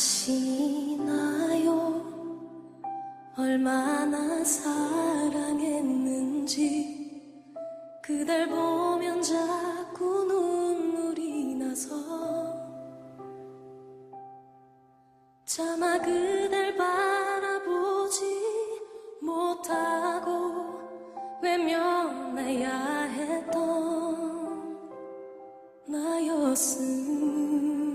아시나요? 얼마나 사랑했는지 그댈 보면 자꾸 눈물이 나서 차마 그댈 바라보지 못하고 외면해야 했던 나였음